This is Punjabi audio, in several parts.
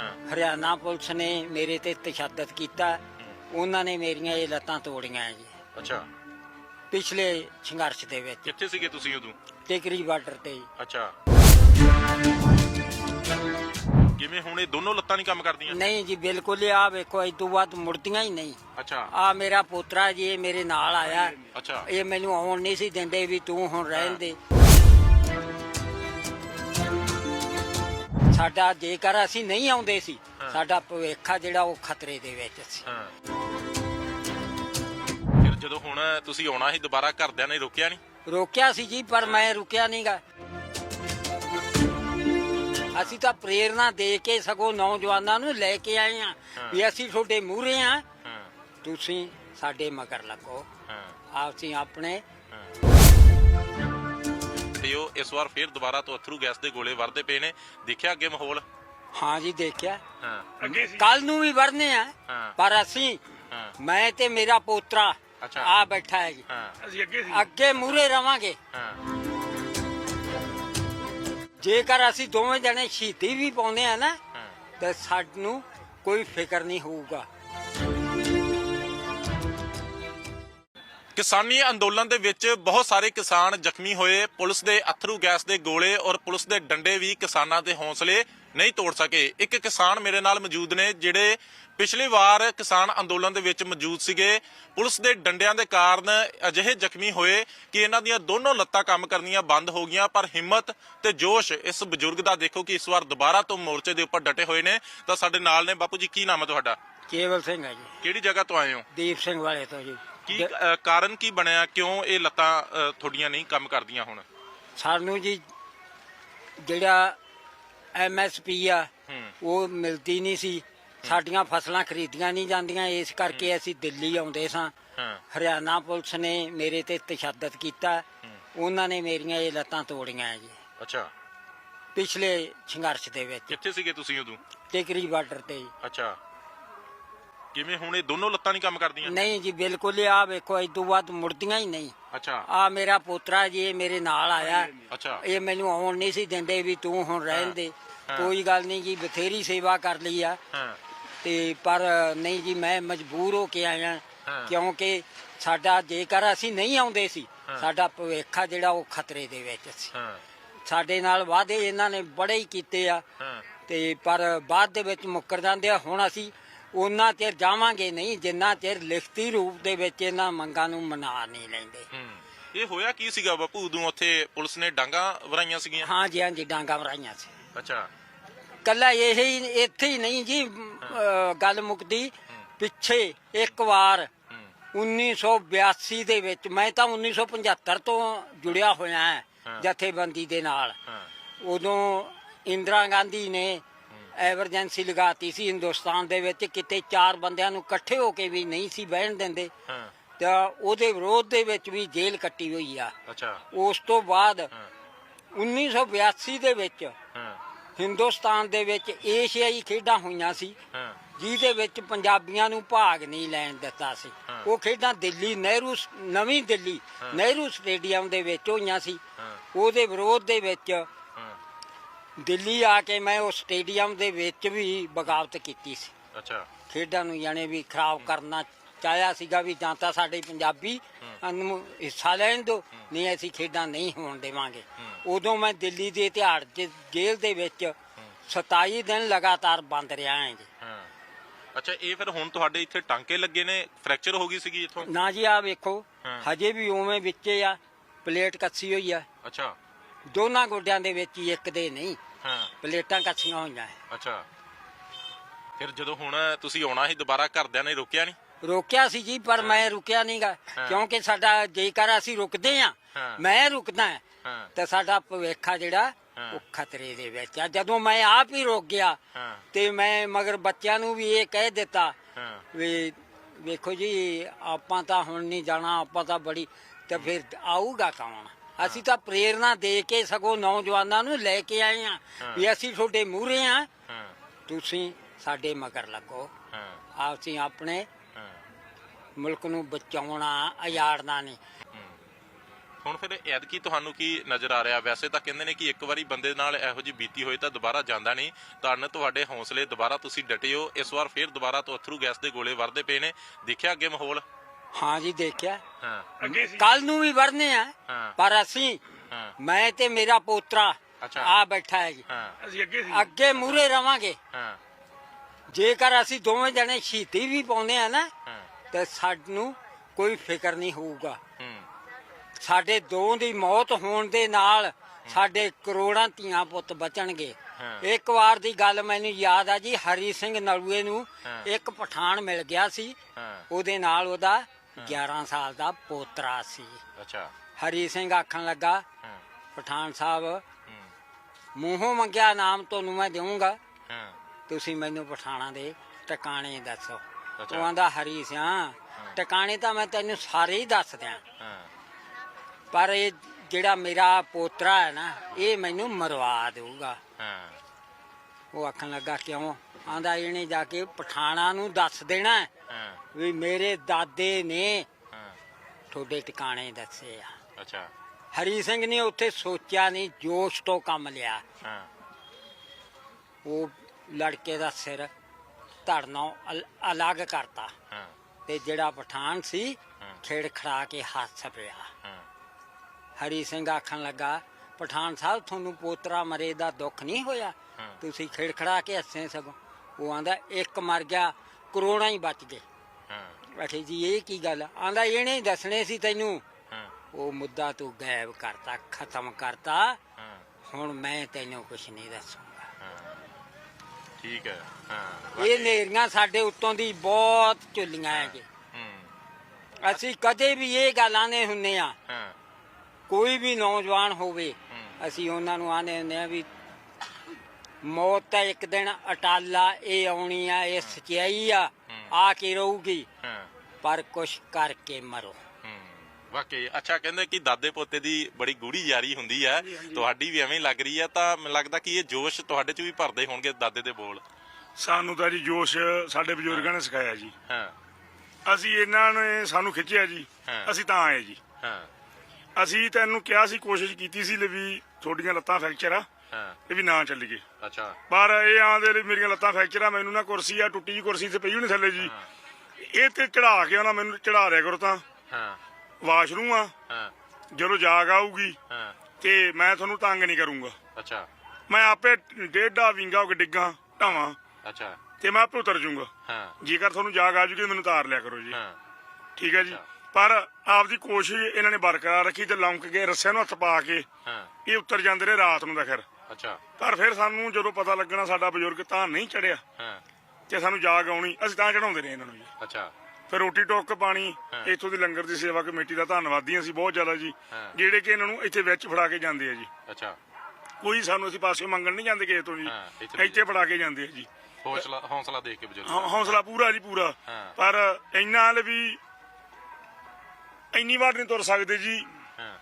ਹਰਿਆਣਾ ਪੁਲਿਸ ਨੇ ਮੇਰੇ ਤੇ ਤਸ਼ੱਦਦ ਕੀਤਾ। ਉਹਨਾਂ ਨੇ ਮੇਰੀਆਂ ਇਹ ਲੱਤਾਂ ਤੋੜੀਆਂ ਜੀ। ਅੱਛਾ। ਪਿਛਲੇ ਸੰਘਰਸ਼ ਦੇ ਵਿੱਚ। ਕਿੱਥੇ ਸੀਗੇ ਤੁਸੀਂ ਉਦੋਂ? ਟਿਕਰੀ ਬਾਰਡਰ ਤੇ ਜੀ। ਅੱਛਾ। ਕਿਵੇਂ ਹੁਣ ਇਹ ਦੋਨੋਂ ਲੱਤਾਂ ਨਹੀਂ ਕੰਮ ਕਰਦੀਆਂ? ਨਹੀਂ ਜੀ ਬਿਲਕੁਲ ਆ ਵੇਖੋ ਇਸ ਤੋਂ ਬਾਅਦ ਮੁੜਦੀਆਂ ਹੀ ਨਹੀਂ। ਅੱਛਾ। ਆ ਮੇਰਾ ਪੋਤਰਾ ਜੀ ਇਹ ਮੇਰੇ ਨਾਲ ਆਇਆ। ਅੱਛਾ। ਇਹ ਮੈਨੂੰ ਆਉਣ ਨਹੀਂ ਸੀ ਦਿੰਦੇ ਵੀ ਤੂੰ ਹੁਣ ਰਹਿਣ ਦੇ। ਸਾਡਾ ਜੇਕਰ ਅਸੀਂ ਨਹੀਂ ਆਉਂਦੇ ਸੀ। ਸਾਡਾ ਭਵਿੱਖ ਆ ਜਿਹੜਾ ਉਹ ਖਤਰੇ ਦੇ ਵਿੱਚ ਸੀ। ਫਿਰ ਜਦੋਂ ਹੁਣ ਤੁਸੀਂ ਆਉਣਾ ਸੀ ਦੁਬਾਰਾ ਘਰਦਿਆਂ ਨੇ ਰੋਕਿਆ ਨਹੀਂ? ਰੋਕਿਆ ਸੀ ਜੀ ਪਰ ਮੈਂ ਰੁਕਿਆ ਨਹੀਂਗਾ ਅਸੀਂ ਤਾਂ ਪ੍ਰੇਰਣਾ ਦੇ ਕੇ ਸਗੋਂ ਨੌਜਵਾਨਾਂ ਨੂੰ ਲੈ ਕੇ ਆਏ ਆ ਵੀ ਅਸੀਂ ਤੁਹਾਡੇ ਮੂਹਰੇ ਆ ਤੁਸੀਂ ਸਾਡੇ ਮਗਰ ਲੱਗੋ। ਅਸੀਂ ਆਪਣੇ ਹਾਂ। ਇਸ ਵਾਰ ਫਿਰ ਦੁਬਾਰਾ ਤੋਂ ਅਥਰੂ ਗੈਸ ਦੇ ਗੋਲੇ ਵਰਦੇ ਪਏ ਨੇ। ਦੇਖਿਆ ਅੱਗੇ ਮਾਹੌਲ? ਹਾਂ ਜੀ ਦੇਖਿਆ। ਹਾਂ। ਕੱਲ ਨੂੰ ਵੀ ਵਰਨੇ ਆ ਹਾਂ। ਪਰ ਅਸੀਂ ਹਾਂ। ਮੈਂ ਤੇ ਮੇਰਾ ਪੋਤਰਾ ਅੱਛਾ। ਆ ਬੈਠਾ ਹੈ ਜੀ। ਹਾਂ। ਅਸੀਂ ਅੱਗੇ ਸੀ। ਅੱਗੇ ਮੂਹਰੇ ਰਵਾਂਗੇ। ਹਾਂ। ਜੇਕਰ ਅਸੀਂ ਦੋਵੇਂ ਜਣੇ ਸ਼ਹੀਦੀ ਵੀ ਪਾਉਂਦੇ ਆ ਨਾ ਤੇ ਸਾਨੂੰ ਕੋਈ ਫਿਕਰ ਨਹੀਂ ਹੋਊਗਾ। ਕਿਸਾਨੀ ਅੰਦੋਲਨ ਦੇ ਵਿੱਚ ਬਹੁਤ ਸਾਰੇ ਕਿਸਾਨ ਜ਼ਖਮੀ ਹੋਏ। ਪੁਲਿਸ ਦੇ ਅਥਰੂ ਗੈਸ ਦੇ ਗੋਲੇ ਔਰ ਪੁਲਿਸ ਦੇ ਡੰਡੇ ਵੀ ਕਿਸਾਨਾਂ ਦੇ ਹੌਸਲੇ ਨਹੀਂ ਤੋੜ ਸਕੇ। ਇੱਕ ਕਿਸਾਨ ਮੇਰੇ ਨਾਲ ਮੌਜੂਦ ਨੇ ਜਿਹੜੇ ਪਿਛਲੀ ਵਾਰ ਕਿਸਾਨ ਅੰਦੋਲਨ ਦੇ ਵਿੱਚ ਮੌਜੂਦ ਸੀਗੇ। ਪੁਲਿਸ ਦੇ ਡੰਡਿਆਂ ਦੇ ਕਾਰਨ ਅਜਿਹੇ ਜ਼ਖਮੀ ਹੋਏ ਕਿ ਇਹਨਾਂ ਦੀਆਂ ਦੋਨੋਂ ਲੱਤਾਂ ਕੰਮ ਕਰਨੀਆਂ ਬੰਦ ਹੋ ਗਈਆਂ ਪਰ ਹਿੰਮਤ ਤੇ ਜੋਸ਼ ਇਸ ਬਜ਼ੁਰਗ ਦਾ ਦੇਖੋ ਕਿ ਇਸ ਵਾਰ ਦੁਬਾਰਾ ਤੋਂ ਮੋਰਚੇ ਦੇ ਉੱਪਰ ਡਟੇ ਹੋਏ ਨੇ। ਤਾਂ ਸਾਡੇ ਨਾਲ ਨੇ। ਬਾਪੂ ਜੀ ਕੀ ਨਾਮ ਹੈ ਤੁਹਾਡਾ? ਕੇਵਲ ਸਿੰਘ ਹੈ ਜੀ। ਕਿਹੜੀ ਜਗ੍ਹਾ ਤੋਂ ਆਏ ਹੋ? ਦੀਪ ਸਿੰਘ ਵਾਲੇ ਤੋਂ ਜੀ। ਕੀ ਅ, ਕਾਰਨ ਕੀ ਬਣਿਆ? ਕਿਉਂ ਇਹ ਲੱਤਾਂ ਅ, ਤੁਹਾਡੀਆਂ ਨਹੀਂ ਕੰਮ ਕਰਦੀਆਂ ਹੁਣ? ਸਾਨੂੰ ਜੀ ਜਿਹੜਾ ਐਮਐਸਪੀ ਆ ਹੂੰ। ਉਹ ਮਿਲਦੀ ਨਹੀਂ ਸੀ। ਸਾਡੀਆਂ ਫਸਲਾਂ ਖਰੀਦੀਆਂ ਨਹੀਂ ਜਾਂਦੀਆਂ। ਇਸ ਕਰਕੇ ਅਸੀਂ ਦਿੱਲੀ ਆਉਂਦੇ ਸਾਂ। ਹਾਂ। ਹਰਿਆਣਾ ਪੁਲਿਸ ਨੇ ਮੇਰੇ ਤੇ ਤਸ਼ੱਦਦ ਕੀਤਾ। ਉਹਨਾਂ ਨੇ ਮੇਰੀਆਂ ਇਹ ਲੱਤਾਂ ਤੋੜੀਆਂ ਹੈ ਜੀ। ਅੱਛਾ। ਪਿਛਲੇ ਸੰਘਰਸ਼ ਦੇ ਵਿੱਚ। ਕਿੱਥੇ ਸੀਗੇ ਤੁਸੀਂ ਉਦੋਂ? ਟਿਕਰੀ ਬਾਰਡਰ ਤੇ। ਜੀ। ਅੱਛਾ। ਕਿਵੇਂ ਹੁਣ ਇਹ ਦੋਨੋਂ ਲੱਤਾਂ ਨਹੀਂ ਕੰਮ ਕਰਦੀਆਂ? ਨਹੀਂ ਜੀ ਬਿਲਕੁਲ ਆ ਵੇਖੋ ਇਸ ਤੋਂ ਬਾਅਦ ਮੁੜਦੀਆਂ ਹੀ ਨਹੀਂ। ਅੱਛਾ। ਆ ਮੇਰਾ ਪੋਤਰਾ ਜੀ ਇਹ ਮੇਰੇ ਨਾਲ ਆਇਆ। ਅੱਛਾ। ਇਹ ਮੈਨੂੰ ਆਉਣ ਨਹੀਂ ਸੀ ਦਿੰਦੇ ਵੀ ਤੂੰ ਹੁਣ ਰਹਿਣ ਦੇ। ਹਾਂ। ਕੋਈ ਗੱਲ ਨਹੀਂ ਜੀ ਬਥੇਰੀ ਸੇਵਾ ਕਰ ਲਈ ਆ। ਹਾਂ। ਤੇ ਪਰ ਨਹੀਂ ਜੀ ਮੈਂ ਮਜਬੂਰ ਹੋ ਕੇ ਆਇਆ। ਹਾਂ। ਕਿਉਂਕਿ ਸਾਡਾ ਜੇਕਰ ਅਸੀਂ ਨਹੀਂ ਆਉਂਦੇ ਸੀ ਹਾਂ। ਸਾਡਾ ਭਵਿੱਖ ਜਿਹੜਾ ਉਹ ਖਤਰੇ ਦੇ ਵਿੱਚ ਸੀ। ਹਾਂ। ਸਾਡੇ ਨਾਲ ਵਾਅਦੇ ਇਹਨਾਂ ਨੇ ਬੜੇ ਹੀ ਕੀਤੇ ਆ। ਹਾਂ। ਤੇ ਪਰ ਬਾਅਦ ਦੇ ਵਿੱਚ ਮੁੱਕਰ ਜਾਂਦੇ ਆ। ਹੁਣ ਅਸੀਂ ਉਹਨਾਂ ਚਿਰ ਜਾਵਾਂਗੇ ਨਹੀਂ ਜਿੰਨਾ ਚਿਰ ਲਿਖਤੀ ਰੂਪ ਦੇ ਵਿੱਚ ਇਹਨਾਂ ਮੰਗਾਂ ਨੂੰ ਮਨਾ ਨਹੀਂ ਲੈਂਦੇ। ਹੂੰ ਇਹ ਹੋਇਆ ਕੀ ਸੀਗਾ ਬਾਪੂ? ਉਦੋਂ ਉੱਥੇ ਪੁਲਿਸ ਨੇ ਡਾਂਗਾ ਵਰਾਈਆਂ ਸੀਗੀਆਂ? ਹਾਂ ਜੀ ਹਾਂ ਜੀ ਡਾਂਗਾ ਮਰਾਈਆਂ ਸੀ। ਅੱਛਾ। ਕੱਲਾ ਇਹ ਹੀ ਇੱਥੇ ਹੀ ਨਹੀਂ ਜੀ ਗੱਲ ਮੁੱਕਦੀ। ਪਿੱਛੇ ਇੱਕ ਵਾਰ ਹੂੰ। 1982 ਦੇ ਵਿੱਚ ਮੈਂ ਤਾਂ 1975 ਤੋਂ ਜੁੜਿਆ ਹੋਇਆ ਹਾਂ। ਜਥੇਬੰਦੀ ਦੇ ਨਾਲ। ਉਦੋਂ ਇੰਦਰਾ ਗਾਂਧੀ ਨੇ ਐਮਰਜੈਂਸੀ ਲਗਾਤੀ ਸੀ ਹਿੰਦੁਸਤਾਨ ਦੇ ਵਿੱਚ ਕਿਤੇ ਚਾਰ ਬੰਦਿਆਂ ਨੂੰ ਇਕੱਠੇ ਹੋ ਕੇ ਵੀ ਨਹੀਂ ਸੀ ਬਹਿਣ ਦਿੰਦੇ। ਹਾਂ। ਤਾਂ ਉਹਦੇ ਵਿਰੋਧ ਦੇ ਵਿੱਚ ਵੀ ਜੇਲ੍ਹ ਕੱਟੀ ਹੋਈ ਆ। ਅੱਛਾ। ਉਸ ਤੋਂ ਬਾਅਦ ਹਾਂ। 1982 ਦੇ ਵਿੱਚ ਹਾਂ। ਹਿੰਦੁਸਤਾਨ ਦੇ ਵਿੱਚ ਏਸ਼ੀਆਈ ਖੇਡਾਂ ਹੋਈਆਂ ਸੀ ਹਾਂ। ਜਿਹਦੇ ਵਿੱਚ ਪੰਜਾਬੀਆਂ ਨੂੰ ਭਾਗ ਨਹੀਂ ਲੈਣ ਦਿੱਤਾ ਸੀ। ਉਹ ਖੇਡਾਂ ਦਿੱਲੀ ਨਹਿਰੂ ਨਵੀਂ ਦਿੱਲੀ। ਨਹਿਰੂ ਸਟੇਡੀਅਮ ਦੇ ਵਿੱਚ ਹੋਈਆਂ ਸੀ। ਉਹਦੇ ਵਿਰੋਧ ਦੇ ਵਿੱਚ ਦਿੱਲੀ ਆ ਕੇ ਮੈਂ ਉਸ ਸਟੇਡੀਅਮ ਦੇ ਵਿੱਚ ਵੀ ਬਗਾਵਤ ਕੀਤੀ ਸੀ। ਅੱਛਾ। ਖੇਡਾਂ ਨੂੰ ਯਾਨੀ ਵੀ ਖਰਾਬ ਕਰਨਾ ਚਾਹਿਆ ਸੀਗਾ ਵੀ ਜਾਂ ਤਾਂ ਸਾਡੇ ਪੰਜਾਬੀ ਨੂੰ ਹਿੱਸਾ ਲੈਣ ਦਿਓ ਨਹੀਂ ਅਸੀਂ ਖੇਡਾਂ ਨਹੀਂ ਹੋਣ ਦੇਵਾਂਗੇ। ਉਦੋਂ ਮੈਂ ਦਿੱਲੀ ਦੇ ਤਿਹਾੜ ਚ ਜੇਲ੍ਹ ਦੇ ਵਿੱਚ 27 ਦਿਨ ਲਗਾਤਾਰ ਬੰਦ ਰਿਹਾ ਹਾਂ ਜੀ। ਅੱਛਾ ਇਹ ਫਿਰ ਹੁਣ ਤੁਹਾਡੇ ਇੱਥੇ ਟਾਂਕੇ ਲੱਗੇ ਨੇ ਫ੍ਰੈਕਚਰ ਹੋ ਗਈ ਸੀਗੀ ਇੱਥੋਂ? ਨਾ ਜੀ ਆ ਵੇਖੋ। ਹਜੇ ਵੀ ਉਵੇਂ ਵਿੱਚੇ ਆ ਪਲੇਟ ਕੱਸੀ ਹੋਈ ਆ। ਅੱਛਾ। ਦੋਨਾਂ ਗੋਡਿਆਂ ਦੇ ਵਿੱਚ ਹੀ ਇੱਕ ਦੇ ਨਹੀਂ ਹਾਂ। ਪਲੇਟਾਂ ਕੱਸੀਆਂ ਹੋਈਆਂ ਹੈ। ਅੱਛਾ। ਫਿਰ ਜਦੋਂ ਹੁਣ ਤੁਸੀਂ ਆਉਣਾ ਸੀ ਦੁਬਾਰਾ ਘਰਦਿਆਂ ਨੇ ਰੋਕਿਆ ਨਹੀਂ? ਰੋਕਿਆ ਸੀ ਜੀ ਪਰ ਮੈਂ ਰੁਕਿਆ ਨਹੀਂਗਾ ਹਾਂ। ਕਿਉਂਕਿ ਸਾਡਾ ਜੇਕਰ ਅਸੀਂ ਰੁਕਦੇ ਆ ਹਾਂ। ਮੈਂ ਰੁਕਦਾ ਹਾਂ, ਹਾਂ। ਤਾਂ ਸਾਡਾ ਭਵਿੱਖ ਆ ਜਿਹੜਾ ਹਾਂ। ਉਹ ਖਤਰੇ ਦੇ ਵਿੱਚ ਆ। ਜਦੋਂ ਮੈਂ ਆਪ ਹੀ ਰੁਕ ਗਿਆ ਹਾਂ। ਤੇ ਮੈਂ ਮਗਰ ਬੱਚਿਆਂ ਨੂੰ ਵੀ ਇਹ ਕਹਿ ਦਿੱਤਾ ਹਾਂ। ਵੀ ਵੇਖੋ ਜੀ ਆਪਾਂ ਤਾਂ ਹੁਣ ਨਹੀਂ ਜਾਣਾ ਆਪਾਂ ਤਾਂ ਬੜੀ ਤੇ ਫਿਰ ਆਊਗਾ ਕੌਣ? ਅਸੀਂ ਤਾਂ ਪ੍ਰੇਰਣਾ ਦੇ ਕੇ ਸਗੋਂ ਨੌਜਵਾਨਾਂ ਨੂੰ ਲੈ ਕੇ ਆਏ ਆ ਵੀ ਅਸੀਂ ਤੁਹਾਡੇ ਮੂਹਰੇ ਆ ਤੁਸੀਂ ਸਾਡੇ ਮਗਰ ਲੱਗੋ। ਅਸੀਂ ਆਪਣੇ ਮੁਲਕ ਨੂੰ ਬਚਾਉਣਾ ਅਯਾੜਨਾ ਨਹੀਂ। ਹੁਣ ਫਿਰ ਐਤਕੀ ਤੁਹਾਨੂੰ ਕੀ ਨਜ਼ਰ ਆ ਰਿਹਾ? ਵੈਸੇ ਤਾਂ ਕਹਿੰਦੇ ਨੇ ਕਿ ਇੱਕ ਵਾਰੀ ਬੰਦੇ ਨਾਲ ਇਹੋ ਜਿਹੀ ਬੀਤੀ ਹੋਈ ਤਾਂ ਦੁਬਾਰਾ ਜਾਂਦਾ ਨਹੀਂ। ਧੰਨ ਤੁਹਾਡੇ ਹੌਸਲੇ ਦੁਬਾਰਾ ਤੁਸੀਂ ਡਟੇ ਹੋ। ਇਸ ਵਾਰ ਫਿਰ ਦੁਬਾਰਾ ਤੋਂ ਅਥਰੂ ਗੈਸ ਦੇ ਗੋਲੇ ਵਰਦੇ ਪਏ ਨੇ। ਦੇਖਿਆ ਅੱਗੇ ਮਾਹੌਲ? ਹਾਂ ਜੀ ਦੇਖਿਆ। ਹਾਂ। ਅੱਗੇ ਸੀ। ਕੱਲ ਨੂੰ ਵੀ ਵਰਨੇ ਆ ਹਾਂ। ਪਰ ਅਸੀਂ ਹਾਂ। ਮੈਂ ਤੇ ਮੇਰਾ ਪੋਤਰਾ ਅੱਛਾ। ਆ ਬੈਠਾ ਹੈ ਜੀ। ਹਾਂ। ਅਸੀਂ ਅੱਗੇ ਸੀ। ਅੱਗੇ ਮੂਰੇ ਰਵਾਂਗੇ। ਹਾਂ। ਜੇਕਰ ਅਸੀਂ ਦੋਵੇਂ ਜਣੇ ਸ਼ਹੀਦੀ ਵੀ ਪਾਉਂਦੇ ਆ ਨਾ ਤੇ ਸਾਨੂੰ ਕੋਈ ਫਿਕਰ ਨਹੀਂ ਹੋਊਗਾ। ਸਾਡੇ ਦੋ ਦੀ ਮੌਤ ਹੋਣ ਦੇ ਨਾਲ ਸਾਡੇ ਕਰੋੜਾਂ ਧੀਆਂ ਪੁੱਤ ਬਚਣਗੇ। ਇੱਕ ਵਾਰ ਦੀ ਗੱਲ ਮੈਨੂੰ ਯਾਦ ਆ ਜੀ ਹਰੀ ਸਿੰਘ ਨਲੂਏ ਨੂੰ। ਇੱਕ ਪਠਾਨ ਮਿਲ ਗਿਆ ਸੀ। ਉਹਦੇ ਨਾਲ ਉਹਦਾ 11 ਸਾਲ ਦਾ ਪੋਤਰਾ ਸੀ। ਅੱਛਾ। ਹਰੀ ਸਿੰਘ ਆਖਣ ਲੱਗਾ ਪਠਾਨ ਸਾਹਿਬ ਮੂੰਹੋਂ ਮੰਗਿਆ ਨਾਮ ਤੁਹਾਨੂੰ ਮੈਂ ਦੇਵਾਂਗਾ। ਤੁਸੀਂ ਮੈਨੂੰ ਪਠਾਣਾ ਦੇ ਟਿਕਾਣੇ ਦੱਸੋ। ਉਹ ਆਂਦਾ ਹਰੀ ਸਿਆਂ ਟਿਕਾਣੇ ਤਾਂ ਮੈਂ ਤੈਨੂੰ ਸਾਰੇ ਹੀ ਦੱਸ ਦਿਆਂ। ਹਾਂ। ਪਰ ਇਹ ਜਿਹੜਾ ਮੇਰਾ ਪੋਤਰਾ ਹੈ ਨਾ ਇਹ ਮੈਨੂੰ ਮਰਵਾ ਦੇਊਗਾ। ਹਾਂ। ਉਹ ਆਖਣ ਲੱਗਾ ਕਿਉਂ? ਆਂਦਾ ਇਹਨੇ ਜਾ ਕੇ ਪਠਾਣਾ ਨੂੰ ਦੱਸ ਦੇਣਾ ਵੀ ਮੇਰੇ ਦਾਦੇ ਨੇ ਹਾਂ। ਤੁਹਾਡੇ ਟਿਕਾਣੇ ਦੱਸੇ ਆ। ਅੱਛਾ। ਹਰੀ ਸਿੰਘ ਨੇ ਉੱਥੇ ਸੋਚਿਆ ਨਹੀਂ ਜੋਸ਼ ਤੋਂ ਕੰਮ ਲਿਆ। ਹਾਂ। ਉਹ ਲੜਕੇ ਦਾ ਸਿਰ ਧੜਨੋਂ ਅਲ- ਅਲੱਗ ਕਰਤਾ। ਹਾਂ। ਤੇ ਜਿਹੜਾ ਪਠਾਨ ਸੀ ਹਾਂ। ਖੇੜ ਖੜਾ ਕੇ ਹੱਸ ਪਿਆ ਹਾਂ। ਹਰੀ ਸਿੰਘ ਆਖਣ ਲੱਗਾ ਪਠਾਨ ਸਾਹਿਬ ਤੁਹਾਨੂੰ ਪੋਤਰਾ ਮਰੇ ਦਾ ਦੁੱਖ ਨਹੀਂ ਹੋਇਆ? ਹਾਂ। ਤੁਸੀਂ ਖੇੜਖੜਾ ਕੇ ਹੱਸੇ ਸਗੋਂ। ਉਹ ਆਂਦਾ ਇੱਕ ਮਰ ਗਿਆ ਕਰੋੜਾਂ ਹੀ ਬਚ ਗਏ। ਹਾਂ ਅਖੇ ਜੀ ਇਹ ਕੀ ਗੱਲ? ਆਂਦਾ ਇਹਨੇ ਹੀ ਦੱਸਣੇ ਸੀ ਤੈਨੂੰ। ਹਾਂ। ਉਹ ਮੁੱਦਾ ਤੂੰ ਗਾਇਬ ਕਰਤਾ ਖਤਮ ਕਰਤਾ। ਹਾਂ। ਹੁਣ ਮੈਂ ਤੈਨੂੰ ਕੁਝ ਨਹੀਂ ਦੱਸੂਗਾ। ਹਾਂ। ਠੀਕ ਹੈ। ਹਾਂ ਇਹ ਨੇਰੀਆਂ ਸਾਡੇ ਉੱਤੋਂ ਦੀ ਬਹੁਤ ਚੁੱਲੀਆਂ ਹੈਗੇ। ਹੂੰ। ਅਸੀਂ ਕਦੇ ਵੀ ਇਹ ਗੱਲ ਆਨੇ ਹੁੰਨੇ ਆ ਹਾਂ। ਕੋਈ ਵੀ ਨੌਜਵਾਨ ਹੋਵੇ ਹੂੰ। ਅਸੀਂ ਉਹਨਾਂ ਨੂੰ ਆਨੇ ਹੁੰਦੇ ਆ ਵੀ ਮੌਤ ਤਾਂ ਇੱਕ ਦਿਨ ਅਟਾਲਾ ਇਹ ਆਉਣੀ ਆ ਇਹ ਸਚਾਈ ਆ। ਆ ਕੇ ਰਹੂਗੀ। ਹਾਂ। ਪਰ ਕੁਛ ਕਰਕੇ ਮਰੋ। ਹੂੰ ਵਾਕਈ। ਅੱਛਾ ਕਹਿੰਦੇ ਕਿ ਦਾਦੇ ਪੋਤੇ ਦੀ ਬੜੀ ਗੂੜੀ ਯਾਰੀ ਹੁੰਦੀ ਹੈ ਤੁਹਾਡੀ ਵੀ ਐਵੇਂ ਹੀ ਲੱਗ ਰਹੀ ਹੈ ਤਾਂ ਮੈਨੂੰ ਲੱਗਦਾ ਕਿ ਇਹ ਜੋਸ਼ ਤੁਹਾਡੇ 'ਚ ਵੀ ਭਰਦੇ ਹੋਣਗੇ ਦਾਦੇ ਦੇ ਬੋਲ। ਸਾਨੂੰ ਤਾਂ ਜੀ ਜੋਸ਼ ਸਾਡੇ ਬਜ਼ੁਰਗਾਂ ਨੇ ਸਿਖਾਇਆ ਜੀ। ਹਾਂ। ਅਸੀਂ ਇਹਨਾਂ ਨੇ ਸਾਨੂੰ ਖਿੱਚਿਆ ਜੀ। ਹਾਂ। ਅਸੀਂ ਤਾਂ ਆਏ ਜੀ। ਹਾਂ। ਅਸੀਂ ਤੈਨੂੰ ਕਿਹਾ ਸੀ ਕੋਸ਼ਿਸ਼ ਕੀਤੀ ਸੀ ਲੈ ਵੀ ਤੁਹਾਡੀਆਂ ਲੱਤਾਂ ਫ੍ਰੈਕਚਰ ਆ। ਹਾਂ। ਇਹ ਵੀ ਨਾ ਚੱਲੀਏ ਅੱਛਾ। ਪਰ ਇਹ ਆਂਦੇ ਲਈ ਮੇਰੀਆਂ ਲੱਤਾਂ ਫ੍ਰੈਕਚਰ ਆ ਮੈਨੂੰ ਨਾ ਕੁਰਸੀ ਆ ਟੁੱਟੀ ਜੀ ਕੁਰਸੀ ਤੇ ਪਈ ਹੋਣੀ ਥੱਲੇ ਜੀ। ਇਹ ਤੇ ਚੜਾ ਕੇ ਉਹਨਾਂ ਮੈਨੂੰ ਚੜਾ ਦਿਆ ਕਰੋ ਤਾਂ। ਹਾਂ। ਵਾਸ਼ਰੂਮ ਆ। ਹਾਂ। ਜਦੋਂ ਜਾਗ ਆਊਗੀ ਹਾਂ। ਤੇ ਮੈਂ ਤੁਹਾਨੂੰ ਤੰਗ ਨਹੀਂ ਕਰੂੰਗਾ। ਅੱਛਾ। ਮੈਂ ਆਪੇ ਡੇਢਾ ਵਿੰਗਾ ਹੋ ਕੇ ਡਿੱਗਾ ਢਾਵਾਂ। ਅੱਛਾ। ਤੇ ਮੈਂ ਆਪੇ ਉਤਰ ਜਾਊਂਗਾ। ਹਾਂ। ਜੇਕਰ ਤੁਹਾਨੂੰ ਜਾਗ ਆ ਜੂਗੀ ਮੈਨੂੰ ਤਾਰ ਲਿਆ ਕਰੋ ਜੀ। ਹਾਂ। ਠੀਕ ਹੈ ਜੀ। ਪਰ ਆਪਦੀ ਕੋਸ਼ਿਸ਼ ਇਹਨਾਂ ਨੇ ਬਰਕਰਾਰ ਰੱਖੀ ਤੇ ਲੰਕ ਕੇ ਰੱਸਿਆਂ ਨੂੰ ਹੱਥ ਪਾ ਕੇ ਹਾਂ। ਇਹ ਉੱਤਰ ਜਾਂਦੇ ਰਹੇ ਰਾਤ ਨੂੰ ਦਾ ਖੈਰ। ਅੱਛਾ। ਪਰ ਫਿਰ ਸਾਨੂੰ ਜਦੋਂ ਪਤਾ ਲੱਗਣਾ ਸਾਡਾ ਬਜ਼ੁਰਗ ਤਾਂ ਨਹੀਂ ਚੜਿਆ ਹਾਂ। ਤੇ ਸਾਨੂੰ ਜਾਗ ਆਉਣੀ ਅਸੀਂ ਤਾਂ ਚੜਾਉਂਦੇ ਰਹੇ ਇਹਨਾਂ ਨੂੰ ਜੀ। ਅੱਛਾ। ਫਿਰ ਰੋਟੀ ਟੋਕ ਪਾਣੀ। ਇੱਥੋਂ ਦੀ ਲੰਗਰ ਦੀ ਸੇਵਾ ਕਮੇਟੀ ਦਾ ਧੰਨਵਾਦੀ ਅਸੀਂ ਬਹੁਤ ਜ਼ਿਆਦਾ ਜੀ। ਹਾਂ। ਜਿਹੜੇ ਕਿ ਇਹਨਾਂ ਨੂੰ ਇੱਥੇ ਵਿੱਚ ਫੜਾ ਕੇ ਜਾਂਦੇ ਆ ਜੀ। ਅੱਛਾ। ਕੋਈ ਸਾਨੂੰ ਅਸੀਂ ਪਾਸੇ ਮੰਗਣ ਨਹੀਂ ਜਾਂਦੇ ਕਿਸੇ ਤੋਂ ਜੀ। ਹਾਂ, ਇੱਥੇ ਇੱਥੇ ਫੜਾ ਕੇ ਜਾਂਦੇ ਆ ਜੀ। ਹੌਸਲਾ ਹੌਸਲਾ ਦੇਖ ਕੇ ਬਜ਼ੁਰਗ ਹੌ- ਹੌਸਲਾ ਪੂਰਾ ਜੀ ਪੂਰਾ। ਹਾਂ। ਪਰ ਇੰਨਾ ਹਲ ਵੀ ਇੰਨੀ ਵਾਰ ਨਹੀਂ ਤੁਰ ਸਕਦੇ ਜੀ। ਹਾਂ।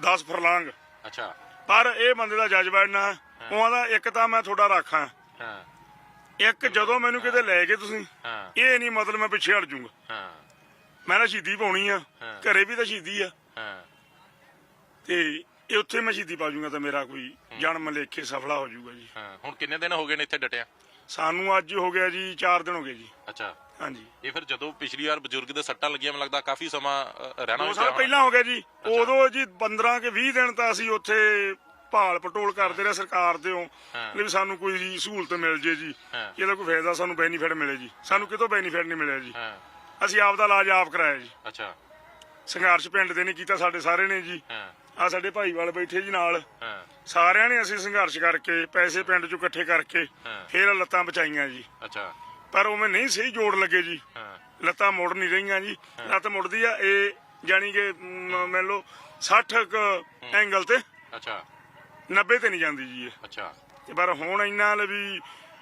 10 ਫਰਲਾਂਗ। ਅੱਛਾ। ਪਰ ਇਹ ਬੰਦੇ ਦਾ ਜਜ਼ਬਾ ਇੰਨਾ ਉਹਨਾਂ ਦਾ ਇੱਕ ਤਾਂ ਮੈਂ ਤੁਹਾਡਾ ਰਾਖਾਂ ਹਾਂ। ਇੱਕ ਜਦੋਂ ਮੈਨੂੰ ਕਿਤੇ ਲੈ ਕੇ ਤੁਸੀਂ ਹਾਂ। ਇਹ ਨਹੀਂ ਮਤਲਬ ਮੈਂ ਪਿੱਛੇ ਹਟ ਜਾਊਂਗਾ। ਹਾਂ। ਮੈਂ ਤਾਂ ਸ਼ਹੀਦੀ ਪਾਉਣੀ ਆ। ਘਰੇ ਵੀ ਤਾਂ ਸ਼ਹੀਦੀ ਆ। ਹਾਂ। ਤੇ ਇਹ ਉੱਥੇ ਮੈਂ ਸ਼ਹੀਦੀ ਪਾ ਜਾਊਂਗਾ ਤਾਂ ਮੇਰਾ ਕੋਈ ਜਨਮ ਲੇਖੇ ਸਫਲਾ ਹੋ ਜਾਊਗਾ ਜੀ। ਹਾਂ। ਹੁਣ ਕਿੰਨੇ ਦਿਨ ਹੋ ਗਏ ਨੇ ਇੱਥੇ ਡਟਿਆ? ਸਾਨੂੰ ਅੱਜ ਹੋ ਗਿਆ ਜੀ 4 ਦਿਨ ਹੋ ਗਏ ਜੀ। ਅੱਛਾ। ਹਾਂਜੀ। ਇਹ ਫਿਰ ਜਦੋਂ ਪਿਛਲੀ ਵਾਰ ਬਜ਼ੁਰਗ ਦੇ ਸੱਟਾਂ ਲੱਗੀਆਂ ਮੈਨੂੰ ਲੱਗਦਾ ਕਾਫੀ ਸਮਾਂ ਅ, ਰਹਿਣਾ ਦੋ ਸਾਲ ਪਿਆ ਪਹਿਲਾਂ ਹੋ ਗਿਆ ਜੀ। ਉਦੋਂ ਜੀ 15 ਕੇ 20 ਦਿਨ ਤਾਂ ਅਸੀਂ ਉੱਥੇ ਭਾਲ ਪਟੋਲ ਕਰਦੇ ਰਹੇ ਸਰਕਾਰ ਦੇ ਹਾਂ। ਵੀ ਸਾਨੂੰ ਕੋਈ ਜੀ ਸਹੂਲਤ ਮਿਲ ਜੇ ਜੀ। ਹਾਂ। ਇਹਦਾ ਕੋਈ ਫਾਇਦਾ ਸਾਨੂੰ ਬੈਨੀਫਿਟ ਮਿਲੇ ਜੀ। ਸਾਨੂੰ ਕਿਤੋਂ ਬੈਨੀਫਿਟ ਨਹੀਂ ਮਿਲਿਆ ਜੀ। ਹਾਂ। ਅਸੀਂ ਆਪ ਦਾ ਇਲਾਜ ਆਪ ਕਰਾਇਆ ਜੀ। ਅੱਛਾ। ਸੰਘਰਸ਼ ਪਿੰਡ ਦੇ ਨੇ ਕੀਤਾ ਸਾਡੇ ਸਾਰੇ ਨੇ ਜੀ। ਹਾਂ। ਆ ਸਾਡੇ ਭਾਈਵਾਲ ਬੈਠੇ ਜੀ ਨਾਲ। ਹਾਂ। ਸਾਰਿਆਂ ਨੇ ਅਸੀਂ ਸੰਘਰਸ਼ ਕਰਕੇ ਪੈਸੇ ਪਿੰਡ ਚੋਂ ਇਕੱਠੇ ਕਰਕੇ ਹਾਂ। ਫੇਰ ਲੱਤਾਂ ਬਚਾਈਆਂ ਜੀ। ਅੱਛਾ। ਪਰ ਉਵੇਂ ਨਹੀਂ ਸਹੀ ਜੋੜ ਲੱਗੇ ਜੀ। ਲੱਤਾਂ ਮੁੜ ਨਹੀਂ ਰਹੀਆਂ ਜੀ। ਲੱਤ ਮੁੜਦੀ ਆ ਇਹ ਜਾਨੀ ਕਿ ਮੰਨ ਲਓ 60 ਕੁ ਐਂਗਲ ਤੇ ਅੱਛਾ। 90 ਤੇ ਨਹੀਂ ਜਾਂਦੀ ਜੀ ਇਹ। ਅੱਛਾ। ਤੇ ਪਰ ਹੁਣ ਇੰਨਾ ਲ ਵੀ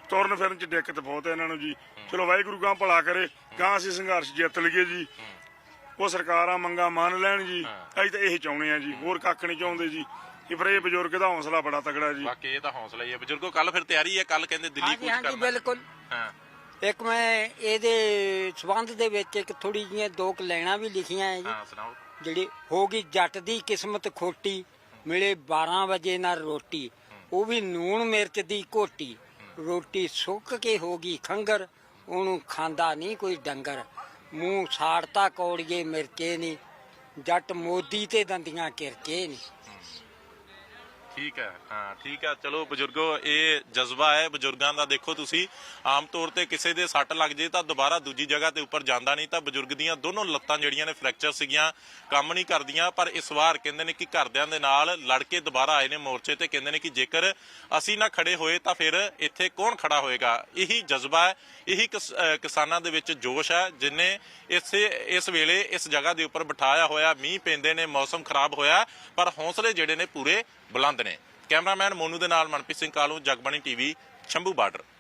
ਤੁਰਨ ਫਿਰਨ ਚ ਦਿੱਕਤ ਬਹੁਤ ਹੈ ਇਹਨਾਂ ਨੂੰ ਜੀ। ਚਲੋ ਵਾਹਿਗੁਰੂ ਗਾਂ ਭਲਾ ਕਰੇ ਗਾਂ ਅਸੀਂ ਸੰਘਰਸ਼ ਜਿੱਤ ਲਈਏ ਜੀ। ਉਹ ਸਰਕਾਰਾਂ ਮੰਗਾ ਮੰਨ ਲੈਣ ਜੀ। ਅਸੀਂ ਤਾਂ ਇਹ ਚਾਹੁੰਦੇ ਆ ਜੀ। ਹੋਰ ਕੱਖ ਨਹੀਂ ਚਾਹੁੰਦੇ ਜੀ। ਕਿ ਪਰ ਇਹ ਬਜ਼ੁਰਗ ਦਾ ਹੌਸਲਾ ਬੜਾ ਤਗੜਾ ਜੀ। ਬਾਕੀ ਇਹ ਤਾਂ ਹੌਸਲਾ ਹੀ ਹੈ ਬਜ਼ੁਰਗੋ ਕੱਲ ਫਿਰ ਤਿਆਰੀ ਹੈ। ਕੱਲ ਕਹਿੰਦੇ ਦਿੱਲੀ ਹਾਂਜੀ ਕੂਚ ਹਾਂਜੀ ਕਰਨਾ। ਬਿਲਕੁਲ। ਹਾਂ। ਇੱਕ ਮੈਂ ਇਹਦੇ ਸਬੰਧ ਦੇ ਵਿੱਚ ਇੱਕ ਥੋੜੀ ਜਿਹੀਆਂ ਦੋ ਕੁ ਲਾਈਨਾਂ ਵੀ ਲਿਖੀਆਂ ਹੈ ਜੀ। ਹਾਂ ਸੁਣਾਓ। ਜਿਹੜੀ ਹੋ ਗਈ ਜੱਟ ਦੀ ਕਿਸਮਤ ਖੋਟੀ ਮਿਲੇ 12 ਵਜੇ ਨਾਲ ਰੋਟੀ ਉਹ ਵੀ ਨੂਣ ਮਿਰਚ ਦੀ ਘੋਟੀ। ਰੋਟੀ ਸੁੱਕ ਕੇ ਹੋ ਗਈ ਖੰਗਰ ਉਹਨੂੰ ਖਾਂਦਾ ਨਹੀਂ ਕੋਈ ਡੰਗਰ। ਮੂੰਹ ਸਾੜਤਾ ਕੌੜੀਏ ਮਿਰਚੇ ਨਹੀਂ ਜੱਟ ਮੋਦੀ ਤੇ ਦੰਦੀਆਂ ਕਿਰਚੇ ਨਹੀਂ ਠੀਕ ਹੈ, ਹਾਂ, ਠੀਕ ਹੈ। ਚਲੋ ਬਜ਼ੁਰਗੋ, ਇਹ ਜਜ਼ਬਾ ਹੈ, ਬਜ਼ੁਰਗਾਂ ਦਾ ਦੇਖੋ ਤੁਸੀਂ। ਆਮ ਤੌਰ ਤੇ ਕਿਸੇ ਦੇ ਸੱਟ ਲੱਗ ਜੇ ਤਾਂ ਦੁਬਾਰਾ ਦੂਜੀ ਜਗ੍ਹਾ ਤੇ ਉੱਪਰ ਜਾਂਦਾ ਨਹੀਂ ਤਾਂ ਬਜ਼ੁਰਗ ਦੀਆਂ ਦੋਨੋਂ ਲੱਤਾਂ ਜਿਹੜੀਆਂ ਨੇ ਫ੍ਰੈਕਚਰ ਸੀਗੀਆਂ, ਕੰਮ ਨਹੀਂ ਕਰਦੀਆਂ, ਪਰ ਇਸ ਵਾਰ ਕਹਿੰਦੇ ਨੇ ਕਿ ਘਰਦਿਆਂ ਦੇ ਨਾਲ ਲੜ ਕੇ ਦੁਬਾਰਾ ਆਏ ਨੇ ਮੋਰਚੇ ਤੇ ਕਹਿੰਦੇ ਨੇ ਕਿ ਜੇਕਰ ਅਸੀਂ ਨਾ ਖੜੇ ਹੋਏ ਤਾਂ ਫਿਰ ਇੱਥੇ ਕੌਣ ਖੜਾ ਹੋਏਗਾ? ਇਹੀ ਜਜ਼ਬਾ ਹੈ, ਇਹੀ ਕਿਸਾਨਾਂ ਦੇ ਵਿੱਚ ਜੋਸ਼ ਹੈ, ਜਿਨੇ ਇਸੇ ਇਸ ਵੇਲੇ ਇਸ ਜਗ੍ਹਾ ਦੇ ਉੱਪਰ ਬਿਠਾਇਆ ਹੋਇਆ, ਮੀਂਹ ਪੈਂਦੇ ਨੇ, ਮੌਸਮ ਖਰਾਬ ਹੋਇਆ, ਪਰ ਹੌਸਲੇ ਜਿਹੜੇ ਨੇ ਪੂਰੇ ਬੁਲੰਦ ਨੇ। ਕੈਮਰਾਮੈਨ ਮੋਨੂ ਦੇ ਨਾਲ ਮਨਪ੍ਰੀਤ ਸਿੰਘ ਕਾਲੂ ਜਗਬਾਣੀ ਟੀਵੀ ਸ਼ੰਭੂ ਬਾਰਡਰ।